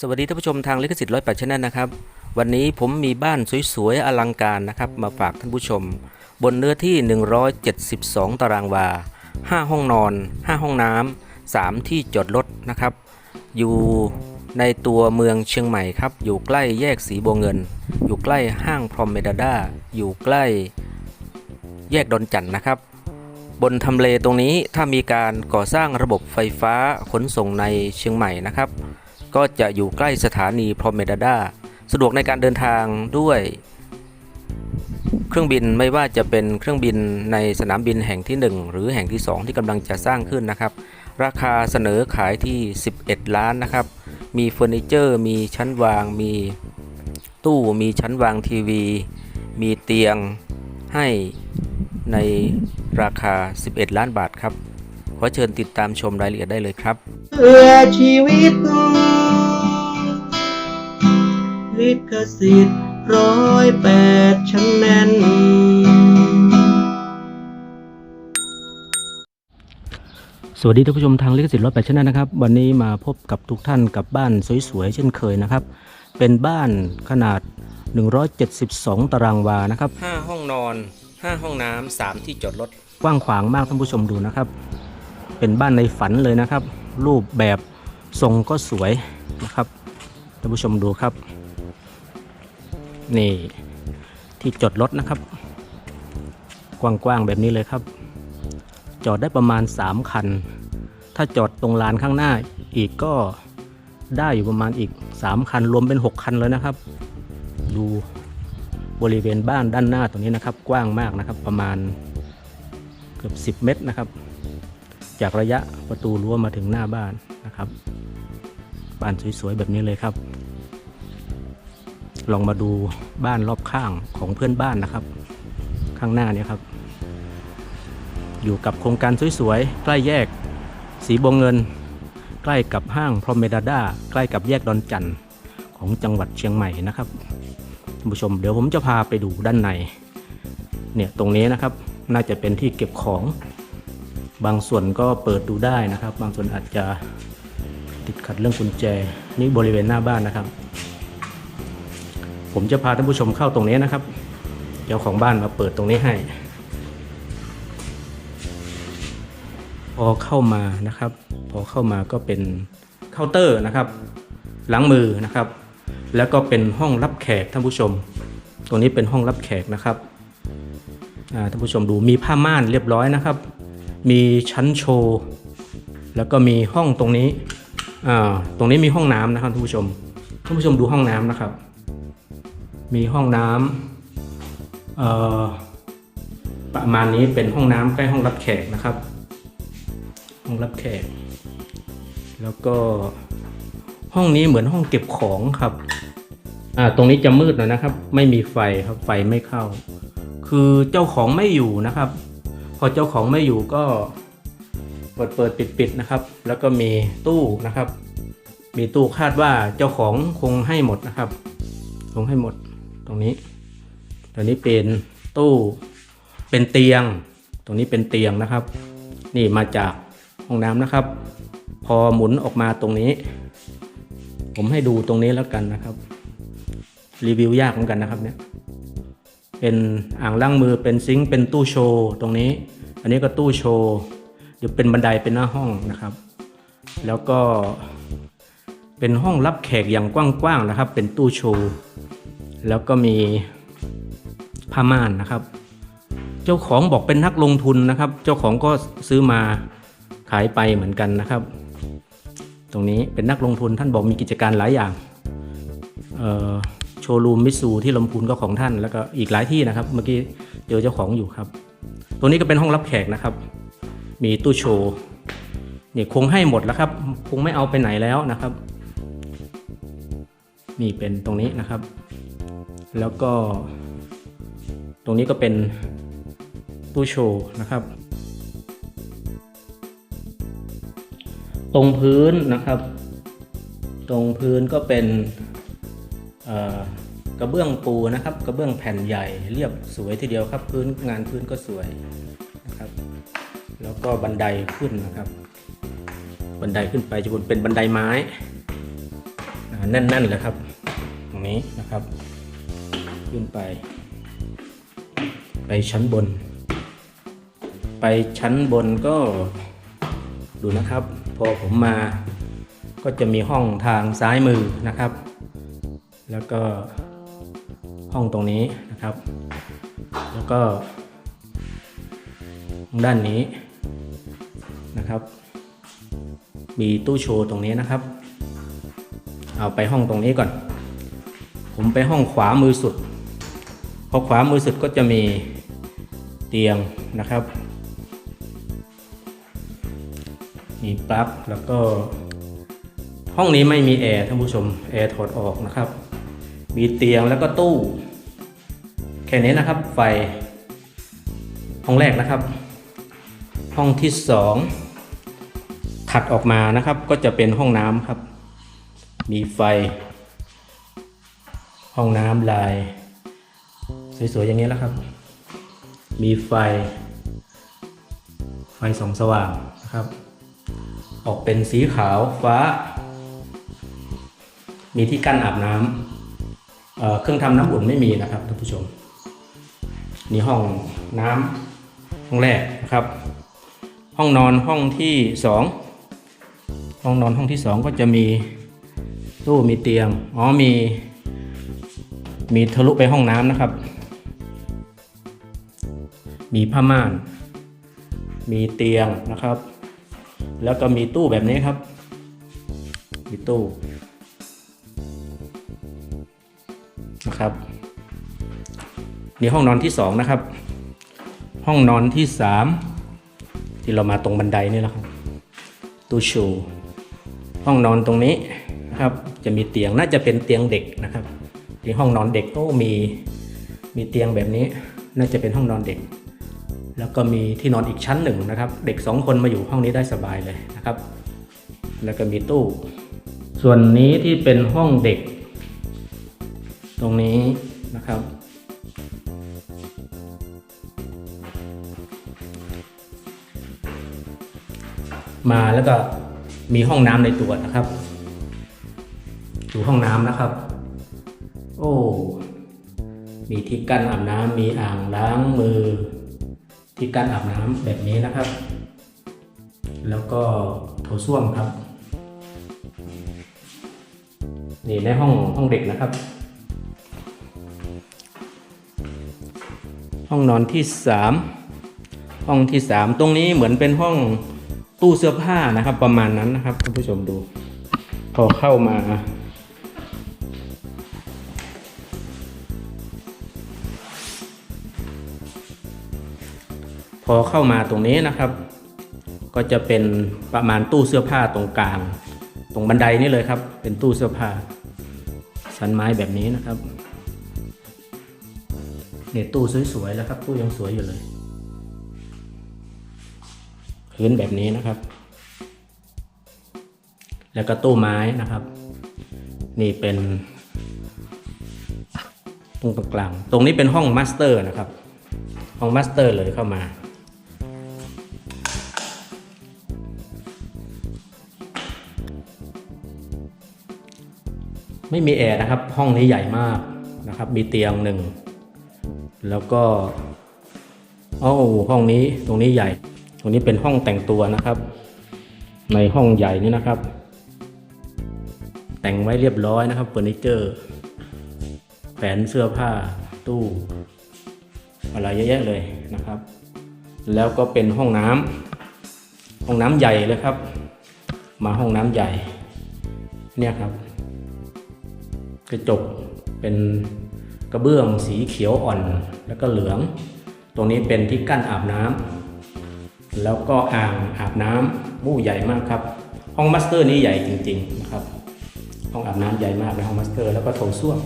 สวัสดีท่านผู้ชมทางลิขสิทธิ์ร้อยแปดชแนลนะครับ วันนี้ผมมีบ้านสวยๆ อลังการนะครับ มาฝากท่านผู้ชม บนเนื้อที่ 172 ตารางวา 5 ห้องนอน 5 ห้องน้ำ 3 ที่จอดรถนะครับ อยู่ในตัวเมืองเชียงใหม่ครับ อยู่ใกล้แยกสีบัวเงิน อยู่ใกล้ห้างพรอมเมดาดาอยู่ใกล้แยกดอนจันทน์นะครับ บนทำเลตรงนี้ถ้ามีการก่อสร้างระบบไฟฟ้าขนส่งในเชียงใหม่นะครับ ก็จะอยู่ใกล้สถานีพรอมเมดาดาสะดวกในการเดินทางด้วย เครื่องบินไม่ว่าจะเป็นเครื่องบินในสนามบินแห่งที่ 1 หรือแห่งที่ 2 ที่กำลังจะสร้างขึ้นนะครับ ราคาเสนอขายที่ 11 ล้านนะครับ มีเฟอร์นิเจอร์ มีชั้นวาง มีตู้ มีชั้นวางทีวี มีเตียงให้ในราคา 11 ล้านบาทครับ ขอเชิญติดตามชมรายละเอียดได้เลยครับ เพื่อชีวิต ลิขสิทธิ์ร้อยแปดชั้นแน่น สวัสดีท่านผู้ชมทางลิขสิทธิ์ร้อยแปดชแนลนะครับ วันนี้มาพบกับทุกท่านกับบ้านสวยๆ เช่นเคยนะครับ เป็นบ้านขนาด 172 ตารางวานะครับ 5 ห้องนอน 5 ห้องน้ำ 3 ที่จอดรถ กว้างขวางมากท่านผู้ชมดูนะครับ เป็นบ้านในฝันเลยนะครับ รูปแบบทรงก็สวยนะครับท่านผู้ชมดูครับ นี่ที่จอดรถนะครับ กว้างๆแบบนี้เลยครับ จอดได้ประมาณ 3 คัน ถ้าจอดตรงลานข้างหน้าอีกก็ได้อยู่ประมาณอีก 3 คันรวมเป็น 6 คันเลยนะครับ ดูบริเวณบ้านด้านหน้าตรงนี้นะครับ กว้างมากนะครับประมาณเกือบ 10 เมตรนะครับ จากระยะประตูรั้วมาถึงหน้าบ้านนะครับบ้านสวยๆแบบนี้เลยครับ ลองมาดูบ้านรอบข้างของเพื่อนบ้านนะครับ ข้างหน้านี่ยครับ อยู่กับโครงการสวยๆ ใกล้แยก สีบงเงิน ใกล้กับห้างพรอมเมดาดาใกล้กับแยกดอนจันทน์ของจังหวัดเชียงใหม่นะครับท่านผู้ชมเดี๋ยวผมจะพาไปดูด้านใน เนี่ยตรงนี้นะครับน่าจะเป็นที่เก็บของบางส่วนก็เปิดดูได้นะครับ บางส่วนอาจจะติดขัดเรื่องกุญแจ นี่บริเวณหน้าบ้านนะครับ ผมจะพาท่านผู้ชมเข้าตรงนี้นะครับ เจ้าของบ้านมาเปิดตรงนี้ให้ พอเข้ามานะครับ พอเข้ามาก็เป็นเคาน์เตอร์นะครับล้างมือนะครับ แล้วก็เป็นห้องรับแขกท่านผู้ชม ตรงนี้เป็นห้องรับแขกนะครับท่านผู้ชมดูมีผ้าม่านเรียบร้อยนะครับ มีชั้นโชว์แล้วก็มีห้องตรงนี้อ่าตรงนี้มีห้องน้ำนะครับท่านผู้ชมท่านผู้ชมดูห้องน้ำนะครับ มีห้องน้ำประมาณนี้เป็นห้องน้ำใกล้ห้องรับแขกนะครับ ห้องรับแขก แล้วก็ห้องนี้เหมือนห้องเก็บของครับตรงนี้จะมืดหน่อยนะครับ ไม่มีไฟครับไฟไม่เข้า คือเจ้าของไม่อยู่นะครับ พอเจ้าของไม่อยู่ก็เปิดเปิดปิดปิดนะครับ แล้วก็มีตู้นะครับ มีตู้คาดว่าเจ้าของคงให้หมดนะครับ คงให้หมด รงนี้ ตรงนี้เป็นตู้เป็นเตียง ตรงนี้เป็นเตียงนะครับ นี่มาจากห้องน้ำนะครับ พอหมุนออกมาตรงนี้ ผมให้ดูตรงนี้แล้วกันนะครับ รีวิวยากเหมือนกันนะครับเนี่ยเป็นอ่างล้างมือเป็นซิงค์เป็นตู้โชว์ตรงนี้ อันนี้ก็ตู้โชว์เดี๋ยวเป็นบันไดเป็นหน้าห้องนะครับ แล้วก็เป็นห้องรับแขกอย่างกว้างๆนะครับ เป็นตู้โชว์ แล้วก็มีผ้าม่านนะครับ เจ้าของบอกเป็นนักลงทุนนะครับ เจ้าของก็ซื้อมาขายไปเหมือนกันนะครับ ตรงนี้เป็นนักลงทุนท่านบอกมีกิจการหลายอย่างโชว์รูมมิตซูที่ลำพูนก็ของท่านแล้วก็อีกหลายที่นะครับ เมื่อกี้เจอเจ้าของอยู่ครับตรงนี้ก็เป็นห้องรับแขกนะครับ มีตู้โชว์นี่คงให้หมดแล้วครับ คงไม่เอาไปไหนแล้วนะครับ นี่เป็นตรงนี้นะครับ แล้วก็ ตรงนี้ก็เป็นตู้โชว์นะครับ ตรงพื้นนะครับ ตรงพื้นก็เป็นกระเบื้องปูนะครับ กระเบื้องแผ่นใหญ่เรียบสวยทีเดียวครับพื้นงานพื้นก็สวยนะครับ แล้วก็บันไดขึ้นนะครับ บันไดขึ้นไปจะเป็นบันไดไม้แน่นๆเลยครับ ตรงนี้นะครับ ขึ้นไป ไปชั้นบน ไปชั้นบนก็ดูนะครับ พอผมมาก็จะมีห้องทางซ้ายมือนะครับ แล้วก็ห้องตรงนี้นะครับ แล้วก็ด้านนี้นะครับ มีตู้โชว์ตรงนี้นะครับ เอาไปห้องตรงนี้ก่อน ผมไปห้องขวามือสุด พอขวามือสุดก็จะมีเตียงนะครับ มีปลั๊กแล้วก็ห้องนี้ไม่มีแอร์ท่านผู้ชมแอร์ถอดออกนะครับ มีเตียงแล้วก็ตู้แค่นี้นะครับไฟห้องแรกนะครับ ห้องที่สองถัดออกมานะครับก็จะเป็นห้องน้ำครับ มีไฟ ห้องน้ำลาย สวยๆอย่างนี้แล้วครับ มีไฟ ไฟส่องสว่างนะครับ ออกเป็นสีขาวฟ้า มีที่กั้นอาบน้ำเเครื่องทำน้ำอุ่นไม่มีนะครับท่านผู้ชม นี่ห้องน้ำห้องแรกนะครับ ห้องนอนห้องที่สองห้องนอนห้องที่สองก็จะมีตู้มีเตียง อ๋อมี มีทะลุไปห้องน้ำนะครับ มีผ้าม่าน มีเตียงนะครับ แล้วก็มีตู้แบบนี้ครับ มีตู้นะครับนี่ห้องนอนที่สองนะครับ ห้องนอนที่สามที่เรามาตรงบันไดนี่แหละครับ ตู้โชว์ห้องนอนตรงนี้นะครับ จะมีเตียงน่าจะเป็นเตียงเด็กนะครับที่ห้องนอนเด็กก็มีมีเตียงแบบนี้ น่าจะเป็นห้องนอนเด็ก แล้วก็มีที่นอนอีกชั้นหนึ่งนะครับ เด็กสองคนมาอยู่ห้องนี้ได้สบายเลยนะครับ แล้วก็มีตู้ ส่วนนี้ที่เป็นห้องเด็ก ตรงนี้นะครับ มาแล้วก็มีห้องน้ำในตัวนะครับดูห้องน้ำนะครับ โอ้ มีที่กั้นอาบน้ำมีอ่างล้างมือ ที่กั้นอาบน้ำแบบนี้นะครับ แล้วก็โถส้วมครับ นี่ในห้องห้องเด็กนะครับ ห้องนอนที่สามห้องที่สามตรงนี้เหมือนเป็นห้องตู้เสื้อผ้านะครับ ประมาณนั้นนะครับท่านผู้ชมดู พอเข้ามา อเข้ามาตรงนี้นะครับ ก็จะเป็นประมาณตู้เสื้อผ้าตรงกลาง ตรงบันไดนี่เลยครับ เป็นตู้เสื้อผ้าสันไม้แบบนี้นะครับเนี่ยตู้สวยๆแล้วครับ ตู้ยังสวยอยู่เลยพื้นแบบนี้นะครับ แล้วก็ตู้ไม้นะครับ นี่เป็นตรงกลาง ตรงนี้เป็นห้องมาสเตอร์นะครับ ห้องมาสเตอร์เลยเข้ามา ไม่มีแอร์นะครับ ห้องนี้ใหญ่มากนะครับ มีเตียงหนึ่ง แล้วก็โอ้ห้องนี้ตรงนี้ใหญ่ ตรงนี้เป็นห้องแต่งตัวนะครับ ในห้องใหญ่นี้นะครับ แต่งไว้เรียบร้อยนะครับเฟอร์นิเจอร์แขวนเสื้อผ้าตู้อะไรเยอะแยะเลยนะครับ แล้วก็เป็นห้องน้ำห้องน้ำใหญ่เลยครับ มาห้องน้ำใหญ่เนี่ยครับ กระจกเป็นกระเบื้องสีเขียวอ่อนแล้วก็เหลือง ตรงนี้เป็นที่กั้นอาบน้ำแล้วก็อ่างอาบน้ำมู่ใหญ่มากครับ ห้องมาสเตอร์นี้ใหญ่จริงๆนะครับห้องอาบน้ำใหญ่มากในห้องมาสเตอร์ แล้วก็โถส้วม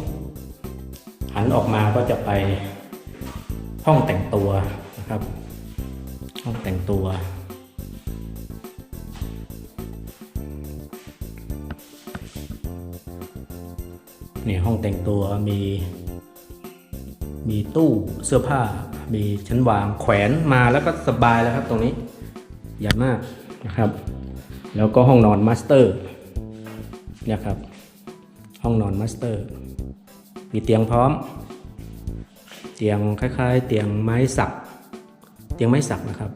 หันออกมาก็จะไปห้องแต่งตัวนะครับ ห้องแต่งตัว เนี่ยห้องแต่งตัวมี มีตู้เสื้อผ้า มีชั้นวางแขวนมาแล้วก็สบายแล้วครับตรงนี้ใหญ่มากนะครับ แล้วก็ห้องนอนมาสเตอร์เนี่ยครับ ห้องนอนมาสเตอร์ มีเตียงพร้อม เตียงคล้ายๆ เตียงไม้สัก เตียงไม้สักนะครับ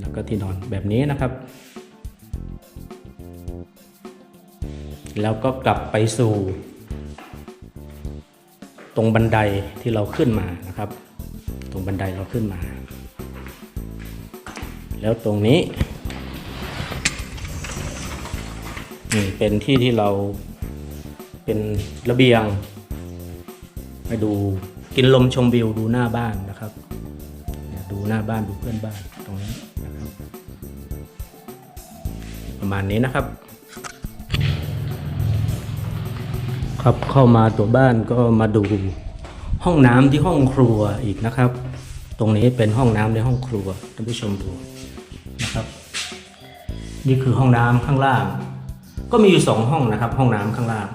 แล้วก็ที่นอนแบบนี้นะครับ แล้วก็กลับไปสู่ ตรงบันไดที่เราขึ้นมานะครับ ตรงบันไดเราขึ้นมา แล้วตรงนี้นี่เป็นที่ที่เราเป็นระเบียงไปดูกินลมชมวิวดูหน้าบ้านนะครับ ดูหน้าบ้านดูเพื่อนบ้านตรงนี้นะครับ ประมาณนี้นะครับ ครับเข้ามาตัวบ้านก็มาดูห้องน้ำที่ห้องครัวอีกนะครับ ตรงนี้เป็นห้องน้ำในห้องครัวท่านผู้ชมดูนะครับ นี่คือห้องน้ำข้างล่าง ก็มีอยู่สองห้องนะครับ ห้องน้ำข้างล่าง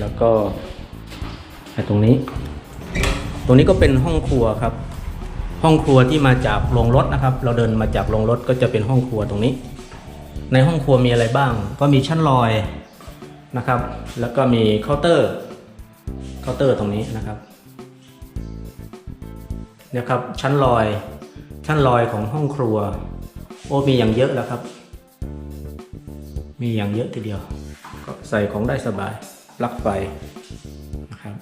แล้วก็ไอ้ตรงนี้ ตรงนี้ก็เป็นห้องครัวครับ ห้องครัวที่มาจากโรงรถนะครับ เราเดินมาจากโรงรถก็จะเป็นห้องครัวตรงนี้ ในห้องครัวมีอะไรบ้าง ก็มีชั้นลอยนะครับ แล้วก็มีเคาน์เตอร์เคาน์เตอร์ตรงนี้นะครับเนี่ยครับชั้นลอย ชั้นลอยของห้องครัว โอ้มีอย่างเยอะแล้วครับ มีอย่างเยอะทีเดียว ก็ใส่ของได้สบายปลั๊กไฟนะครับ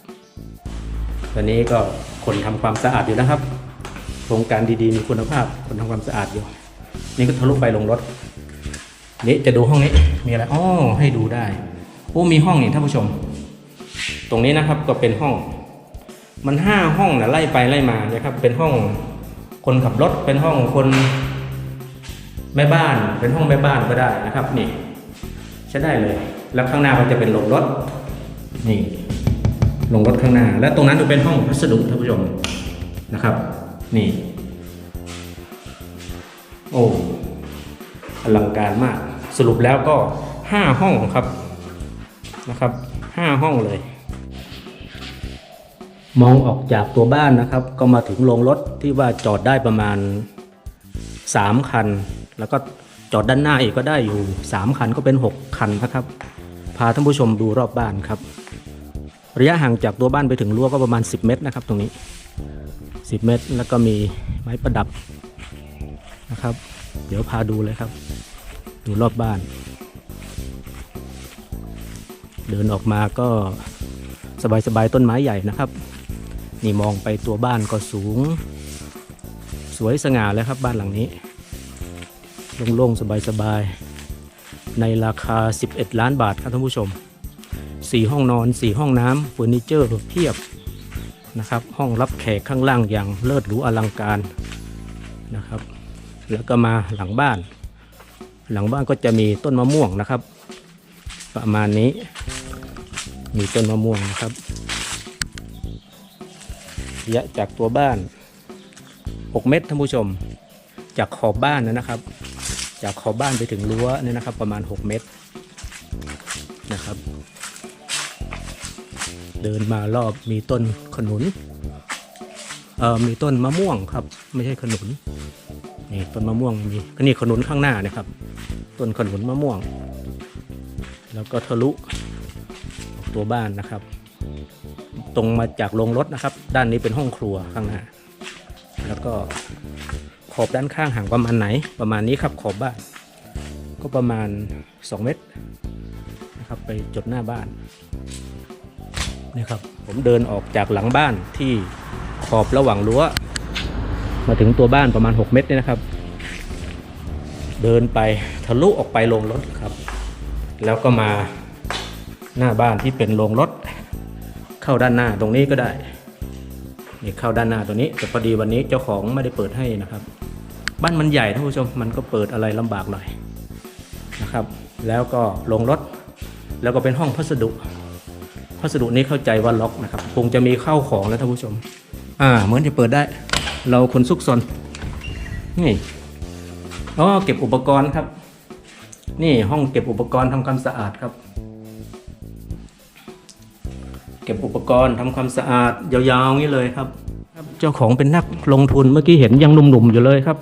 ตอนนี้ก็คนทำความสะอาดอยู่นะครับโครงการดีๆมีคุณภาพคนทำความสะอาดอยู่ นี่ก็ทะลุไปลงรถ นี่จะดูห้องนี้มีอะไรอ๋อให้ดูได้โอ้มีห้องนี่ท่านผู้ชม ตรงนี้นะครับก็เป็นห้อง มันห้าห้องนะไล่ไปไล่มานะครับ เป็นห้องคนขับรถเป็นห้องคนแม่บ้าน เป็นห้องแม่บ้านก็ได้นะครับนี่ใช้ได้เลย แล้วข้างหน้ามันจะเป็นโรงรถนี่ลงรถข้างหน้า และตรงนั้นจะเป็นห้องพัสดุท่านผู้ชมนะครับ นี่ โอ้อลังการมาก สรุปแล้วก็ 5 ห้องครับนะครับ 5 ห้องเลย มองออกจากตัวบ้านนะครับ ก็มาถึงโรงรถที่ว่าจอดได้ประมาณ 3 คัน แล้วก็จอดด้านหน้าอีกก็ได้อยู่ 3 คันก็เป็น 6 คันนะครับ พาท่านผู้ชมดูรอบบ้านครับ ระยะห่างจากตัวบ้านไปถึงรั้วก็ประมาณ 10 เมตรนะครับ ตรงนี้ 10 เมตรแล้วก็มีไม้ประดับนะครับ เดี๋ยวพาดูเลยครับ ดูรอบบ้าน เดินออกมาก็สบายๆต้นไม้ใหญ่นะครับ นี่มองไปตัวบ้านก็สูง สวยสง่าเลยครับบ้านหลังนี้โล่งๆสบายๆในราคา 11 ล้านบาทครับท่านผู้ชม 4 ห้องนอน 4 ห้องน้ำเฟอร์นิเจอร์เพียบนะครับ ห้องรับแขกข้างล่างอย่างเลิศหรูอลังการนะครับ แล้วก็มาหลังบ้าน หลังบ้านก็จะมีต้นมะม่วงนะครับ ประมาณนี้ มีต้นมะม่วงนะครับระยะจากตัวบ้าน 6 เมตรท่านผู้ชม จากขอบบ้านนะครับ จากขอบบ้านไปถึงรั้วเนี่ยนะครับ ประมาณ 6 เมตรนะครับ เดินมารอบมีต้นขนุนเอ่อมีต้นมะม่วงครับ ไม่ใช่ขนุน นี่ต้นมะม่วงมีก็นี่ขนุนข้างหน้านะครับ ต้นขนุนมะม่วง แล้วก็ทะลุตัวบ้านนะครับ ตรงมาจากโรงรถนะครับ ด้านนี้เป็นห้องครัวข้างหน้า แล้วก็ขอบด้านข้างห่างประมาณไหน ประมาณนี้ครับขอบบ้าน ก็ประมาณ 2 เมตรนะครับ ไปจดหน้าบ้านนี่ครับผมเดินออกจากหลังบ้านที่ขอบระหว่างรั้ว มาถึงตัวบ้านประมาณ 6 เมตรเนี่ยนะครับ เดินไปทะลุออกไปลงรถครับ แล้วก็มาหน้าบ้านที่เป็นโรงรถ เข้าด้านหน้าตรงนี้ก็ได้นี่เข้าด้านหน้าตัวนี้ แต่พอดีวันนี้เจ้าของไม่ได้เปิดให้นะครับ บ้านมันใหญ่ท่านผู้ชมมันก็เปิดอะไรลำบากหน่อยนะครับ แล้วก็ลงรถ แล้วก็เป็นห้องพัสดุ พัสดุนี้เข้าใจว่าล็อกนะครับคงจะมีเข้าของแล้วท่านผู้ชม อ่าเหมือนจะเปิดได้ เราคนซุกซนนี่อ๋อเก็บอุปกรณ์ครับ นี่ห้องเก็บอุปกรณ์ทำความสะอาดครับ เก็บอุปกรณ์ทำความสะอาดยาวๆงี้เลยครับครับ เจ้าของเป็นนักลงทุนเมื่อกี้เห็นยังหนุ่มๆอยู่เลยครับ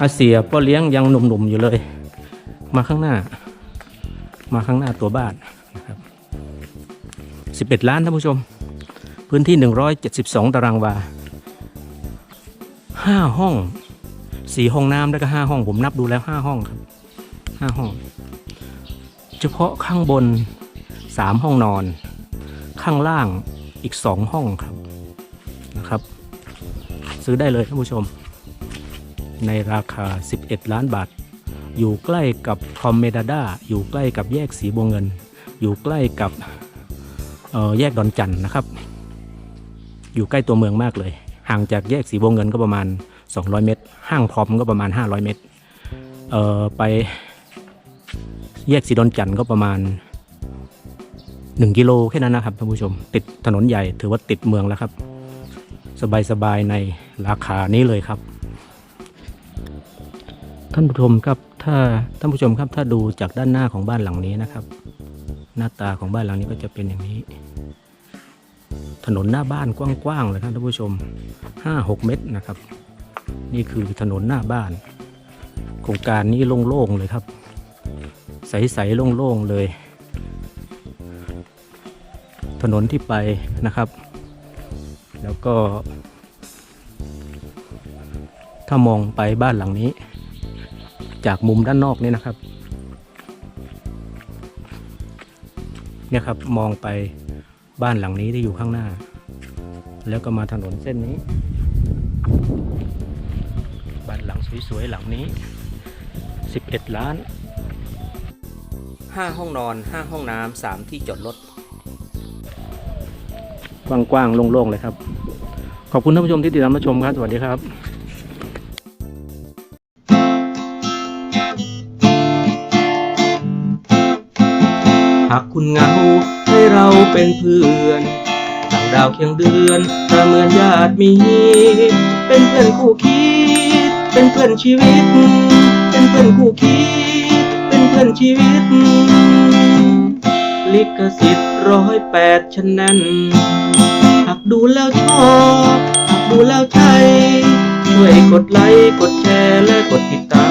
อาเสียพ่อเลี้ยงยังหนุ่มๆอยู่เลย มาข้างหน้า มาข้างหน้าตัวบ้านนะครับ11 ล้านท่านผู้ชม พื้นที่ 172 ตารางวา 5ห้อง4ห้องน้ำแล้วก็5ห้อง ผมนับดูแล้ว5ห้องครับ5ห้อง เฉพาะข้างบน3ห้องนอน ข้างล่างอีก2ห้องครับนะครับ ซื้อได้เลยท่านผู้ชม ในราคา 11 ล้านบาท อยู่ใกล้กับคอมเมดาดาอยู่ใกล้กับแยกสีบัวเงิน อยู่ใกล้กับเออแยกดอนจันนะครับ อยู่ใกล้ตัวเมืองมากเลย ห่างจากแยกสีบัวเงินก็ประมาณ 200 เมตร ห้างพร้อมก็ประมาณ 500 เมตร เอ่อไปแยกสีดอนจันทร์ก็ประมาณ 1 กิโลแค่นั้นนะครับท่านผู้ชม ติดถนนใหญ่ถือว่าติดเมืองแล้วครับ สบายๆในราคานี้เลยครับ ท่านผู้ชมครับถ้าท่านผู้ชมครับถ้าดูจากด้านหน้าของบ้านหลังนี้นะครับ หน้าตาของบ้านหลังนี้ก็จะเป็นอย่างนี้ ถนนหน้าบ้านกว้างๆเลยครับท่านผู้ชม 5-6 เมตรนะครับ นี่คือถนนหน้าบ้าน โครงการนี้โล่งๆเลยครับ ใสๆโล่งๆเลย ถนนที่ไปนะครับ แล้วก็ ถ้ามองไปบ้านหลังนี้ จากมุมด้านนอกนี่นะครับเนี่ยครับมองไป บ้านหลังนี้ที่อยู่ข้างหน้า แล้วก็มาถนนเส้นนี้ บ้านหลังสวยๆหลังนี้ 11 ล้าน 5 ห้องนอน 5 ห้องน้ำ3ที่จอดรถกว้างๆโล่งๆเลยครับ ขอบคุณท่านผู้ชมที่ติดตามรับชมครับ สวัสดีครับหากคุณเหงา เราเป็นเพื่อนต่างดาวเคียงเดือนถ้าเหมือนญาติมี เป็นเพื่อนคู่คิด เป็นเพื่อนชีวิต เป็นเพื่อนคู่คิด เป็นเพื่อนชีวิต ลิขสิทธิ์ร้อยแปดฉันนั้นหากดูแล้วชอบหากดูแล้วใช่ ช่วยกดไลค์ กดแชร์ และกดติดตาม